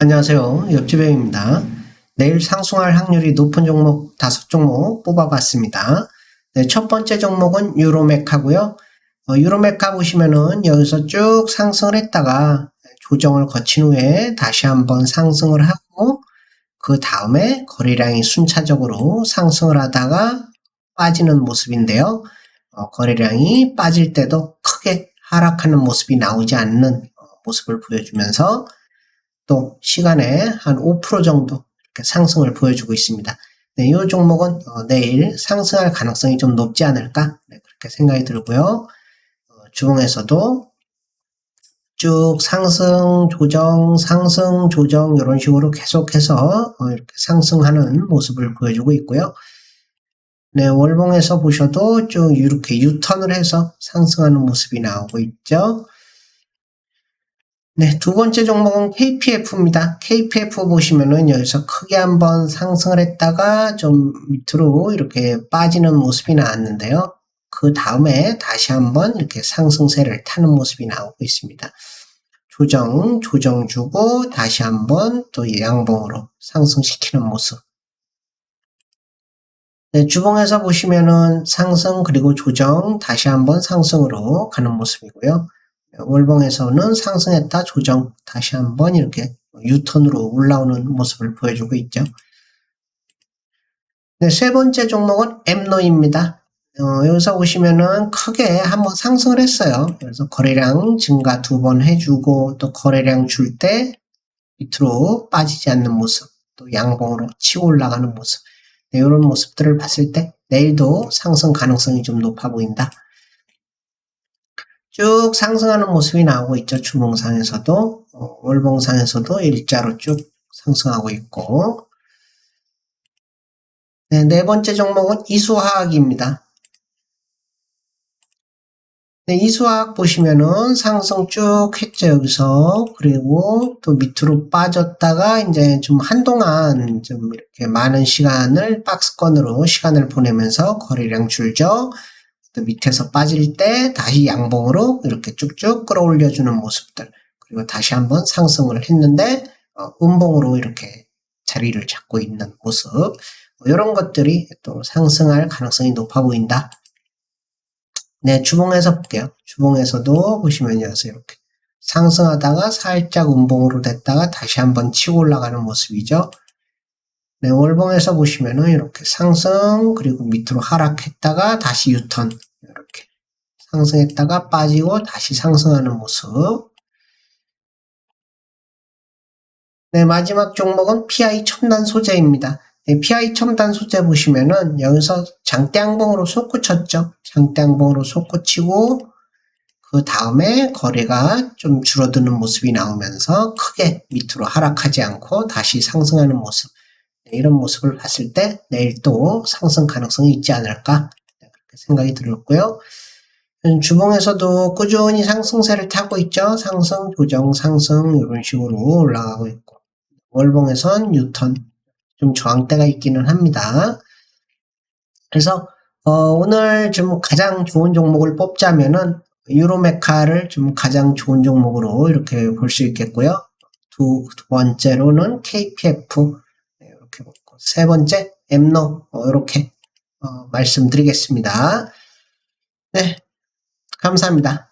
안녕하세요. 옆집행입니다. 내일 상승할 확률이 높은 종목 다섯 종목 뽑아봤습니다. 네, 첫 번째 종목은 유로맥하고요. 어, 유로맥하 보시면은 여기서 쭉 상승을 했다가 조정을 거친 후에 다시 한번 상승을 하고 그 다음에 거래량이 순차적으로 상승을 하다가 빠지는 모습인데요. 어, 거래량이 빠질 때도 크게 하락하는 모습이 나오지 않는 어, 모습을 보여주면서 또 시간에 한 5% 정도 이렇게 상승을 보여주고 있습니다. 네, 이 종목은 어, 내일 상승할 가능성이 좀 높지 않을까 네, 그렇게 생각이 들고요. 어, 주봉에서도 쭉 상승, 조정, 상승, 조정 이런 식으로 계속해서 어, 이렇게 상승하는 모습을 보여주고 있고요. 네, 월봉에서 보셔도 쭉 이렇게 유턴을 해서 상승하는 모습이 나오고 있죠. 네, 두 번째 종목은 KPF입니다. KPF 보시면은 여기서 크게 한번 상승을 했다가 좀 밑으로 이렇게 빠지는 모습이 나왔는데요. 그 다음에 다시 한번 이렇게 상승세를 타는 모습이 나오고 있습니다. 조정, 조정 주고 다시 한번 또 양봉으로 상승시키는 모습. 네, 주봉에서 보시면은 상승 그리고 조정 다시 한번 상승으로 가는 모습이고요. 월봉에서는 상승했다 조정 다시 한번 이렇게 유턴으로 올라오는 모습을 보여주고 있죠. 네, 세 번째 종목은 엠노입니다. 어, 여기서 보시면은 크게 한번 상승을 했어요. 그래서 거래량 증가 두 번 해주고 또 거래량 줄 때 밑으로 빠지지 않는 모습, 또 양봉으로 치고 올라가는 모습, 네, 이런 모습들을 봤을 때 내일도 상승 가능성이 좀 높아 보인다. 쭉 상승하는 모습이 나오고 있죠. 주봉상에서도 어, 월봉상에서도 일자로 쭉 상승하고 있고 네, 네 번째 종목은 이수화학입니다. 네, 이수화학 보시면은 상승 쭉 했죠, 여기서. 그리고 또 밑으로 빠졌다가 이제 좀 한동안 좀 이렇게 많은 시간을 박스권으로 시간을 보내면서 거래량 줄죠. 또 밑에서 빠질 때 다시 양봉으로 이렇게 쭉쭉 끌어올려주는 모습들. 그리고 다시 한번 상승을 했는데, 어, 음봉으로 이렇게 자리를 잡고 있는 모습. 이런 것들이 또 상승할 가능성이 높아 보인다. 네, 주봉에서 볼게요. 주봉에서도 보시면 이렇게 상승하다가 살짝 음봉으로 됐다가 다시 한번 치고 올라가는 모습이죠. 네, 월봉에서 보시면은 이렇게 상승 그리고 밑으로 하락했다가 다시 유턴 이렇게 상승했다가 빠지고 다시 상승하는 모습. 네, 마지막 종목은 PI 첨단 소재입니다. 네, PI 첨단 소재 보시면은 여기서 장대양봉으로 솟구쳤죠. 장대양봉으로 솟구치고 그 다음에 거래가 좀 줄어드는 모습이 나오면서 크게 밑으로 하락하지 않고 다시 상승하는 모습. 네, 이런 모습을 봤을 때 내일 또 상승 가능성이 있지 않을까 네, 그렇게 생각이 들었고요. 음, 주봉에서도 꾸준히 상승세를 타고 있죠. 상승, 조정, 상승 이런 식으로 올라가고 있고 월봉에선 유턴 좀 저항대가 있기는 합니다. 그래서 어, 오늘 좀 가장 좋은 종목을 뽑자면은 유로메카를 좀 가장 좋은 종목으로 이렇게 볼 수 있겠고요. 두, 두 번째로는 KPF 세 번째 엠노 어, 이렇게 어, 말씀드리겠습니다. 네, 감사합니다.